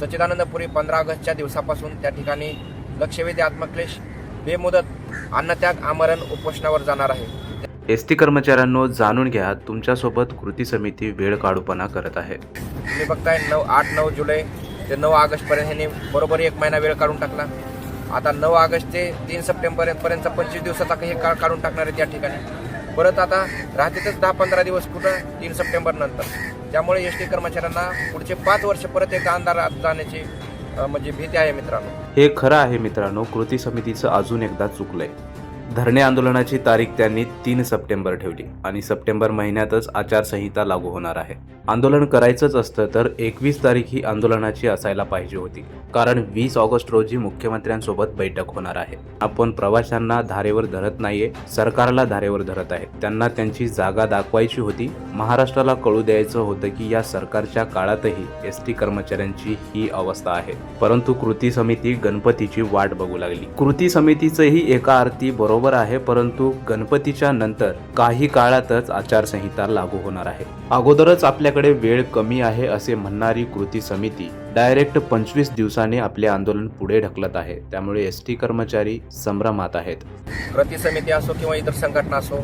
सच्चिदानंदपुरी पंधरा ऑगस्टच्या दिवसापासून त्या ठिकाणी लक्षवेधी आत्मक्लेश बेमुदत अन्नत्याग आमरण उपोषणावर जाणार आहे. एस टी कर्मचाऱ्यांनो जाणून घ्या तुमच्यासोबत कृती समिती वेळ काढूपणा करत आहे. तुम्ही बघताय नऊ आठ नऊ जुलै ते नऊ ऑगस्टपर्यंत ह्यांनी बरोबर एक महिना वेळ काढून टाकला. आता नऊ ऑगस्ट ते तीन सप्टेंबरपर्यंत पंचवीस दिवसाचा हे काळ काढून टाकणार आहे त्या ठिकाणी. परत आता राहतेच दहा पंधरा दिवस कुठं? तीन सप्टेंबर नंतर. त्यामुळे एस टी कर्मचाऱ्यांना पुढचे पाच वर्ष परत एकदा अंधारात जाण्याची म्हणजे भीती आहे मित्रांनो. हे खरं आहे मित्रांनो कृती समितीचं अजून एकदा चुकलंय. धरणे आंदोलनाची तारीख त्यांनी तीन सप्टेंबर ठेवली आणि सप्टेंबर महिन्यातच आचारसंहिता लागू होणार आहे. आंदोलन करायचंच असतं तर एकवीस तारीख ही आंदोलनाची असायला पाहिजे होती. कारण वीस ऑगस्ट रोजी मुख्यमंत्र्यांसोबत बैठक होणार आहे. आपण प्रवाशांना धारेवर धरत नाहीये सरकारला धारेवर धरत आहे. त्यांना त्यांची जागा दाखवायची होती महाराष्ट्राला कळू द्यायचं होतं की या सरकारच्या काळातही एस टी कर्मचाऱ्यांची ही अवस्था आहे. परंतु कृती समिती गणपतीची वाट बघू लागली. कृती समितीचंही एका आरती बरोबर आहे परंतु गणपतीच्या नंतर काही काळातच आचारसंहिता लागू होणार आहे. अगोदरच आपल्याकडे वेळ कमी आहे असे म्हणणारी कृती समिती डायरेक्ट पंचवीस दिवसांनी आपले आंदोलन पुढे ढकलत आहे. त्यामुळे एस टी कर्मचारी संभ्रमात आहेत. कृती समिती असो किंवा इतर संघटना असो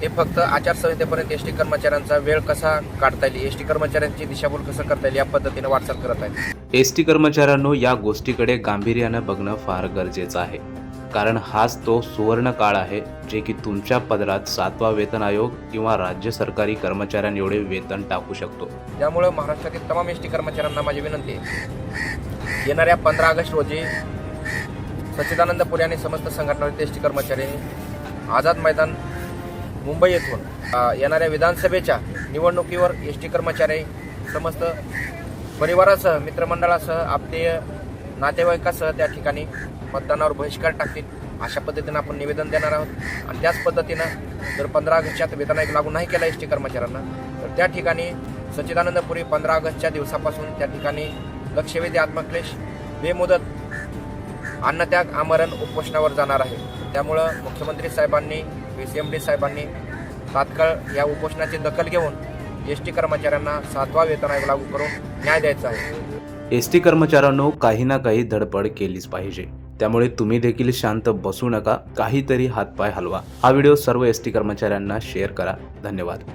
ते फक्त आचारसंहितेपर्यंत एस टी कर्मचाऱ्यांचा वेळ कसा काढता येईल? एस टी कर्मचाऱ्यांची दिशाभूल कसं करता येईल या पद्धतीने वाटचाल करत आहेत. एस टी कर्मचाऱ्यांनो या गोष्टीकडे गांभीर्यानं बघणं फार गरजेचं आहे. कारण हाच तो सुवर्ण काळ आहे जे की तुमच्या पदरात सातवा वेतन आयोग किंवा राज्य सरकारी कर्मचाऱ्यां एवढे वेतन टाकू शकतो. त्यामुळं महाराष्ट्रातील तमाम एस टी कर्मचाऱ्यांना माझी विनंती आहे. येणाऱ्या पंधरा ऑगस्ट रोजी सच्चिदानंद पुरे आणि समस्त संघटनावरील एस टी कर्मचारी आझाद मैदान मुंबई येथून येणाऱ्या विधानसभेच्या निवडणुकीवर एस टी कर्मचारी समस्त परिवारासह मित्रमंडळासह आपले नातेवाईकासह त्या ठिकाणी मतदानावर बहिष्कार टाकतील अशा पद्धतीनं आपण निवेदन देणार आहोत. आणि त्याच पद्धतीनं जर पंधरा ऑगस्टच्या वेतन एक लागू नाही केला एस टी कर्मचाऱ्यांना तर त्या ठिकाणी सच्चिदानंदपुरी पंधरा ऑगस्टच्या दिवसापासून त्या ठिकाणी लक्षवेधी आत्मक्लेश बेमुदत अन्नत्याग आमरण उपोषणावर जाणार आहे. त्यामुळं मुख्यमंत्री साहेबांनी व्ही सी एम डी साहेबांनी तात्काळ या उपोषणाची दखल घेऊन एस टी कर्मचाऱ्यांना सातवा वेतन आयोग लागू करून न्याय द्यायचा आहे. एस टी कर्मचाऱ्यांनो काही ना काही धडपड केलीच पाहिजे. त्यामुळे तुम्ही देखील शांत बसू नका काहीतरी हातपाय हलवा. हा व्हिडिओ सर्व एस टी कर्मचाऱ्यांना शेअर करा. धन्यवाद.